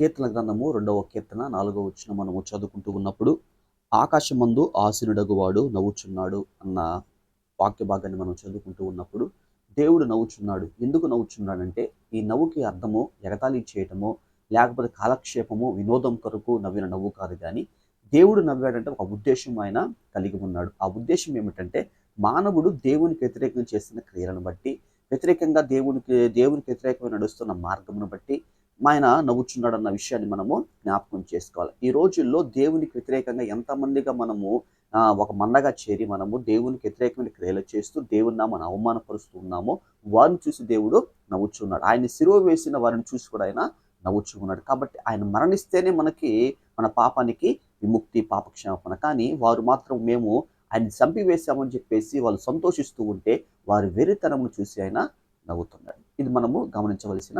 కీర్తన గ్రంథము రెండవ కీర్తన నాలుగవ వచ్చిన మనము చదువుకుంటూ ఉన్నప్పుడు ఆకాశమందు ఆశీనుడగువాడు నవ్వుచున్నాడు అన్న వాక్య భాగాన్ని మనం చదువుకుంటూ ఉన్నప్పుడు దేవుడు నవ్వుచున్నాడు. ఎందుకు నవ్వుచున్నాడంటే ఈ నవ్వుకి అర్థము ఎగతాళి చేయటము లేకపోతే కాలక్షేపము వినోదం కొరకు నవ్విన నవ్వు కాదు కానీ దేవుడు నవ్వాడంటే ఒక ఉద్దేశం ఆయన కలిగి ఉన్నాడు. ఆ ఉద్దేశం ఏమిటంటే మానవుడు దేవునికి వ్యతిరేకంగా చేస్తున్న క్రియలను బట్టి వ్యతిరేకంగా దేవునికి దేవునికి వ్యతిరేకంగా నడుస్తున్న మార్గమును బట్టి ఆయన నవ్వుచున్నాడు అన్న విషయాన్ని మనము జ్ఞాపకం చేసుకోవాలి. ఈ రోజుల్లో దేవునికి వ్యతిరేకంగా ఎంతమందిగా మనము ఒక మందగా చేరి మనము దేవునికి వ్యతిరేకమైన క్రియలు చేస్తూ దేవుని మనం అవమానపరుస్తూ ఉన్నామో వారిని చూసి దేవుడు నవ్వుచున్నాడు. ఆయన సిరువ వేసిన వారిని చూసి కూడా ఆయన నవ్వుచుకున్నాడు కాబట్టి ఆయన మరణిస్తేనే మనకి మన పాపానికి విముక్తి పాపక్షమాపణ. కానీ వారు మాత్రం మేము ఆయన చంపివేశామని చెప్పేసి వాళ్ళు సంతోషిస్తూ ఉంటే వారి వెరితనమును చూసి ఆయన నవ్వుతున్నాడు. ఇది మనము గమనించవలసిన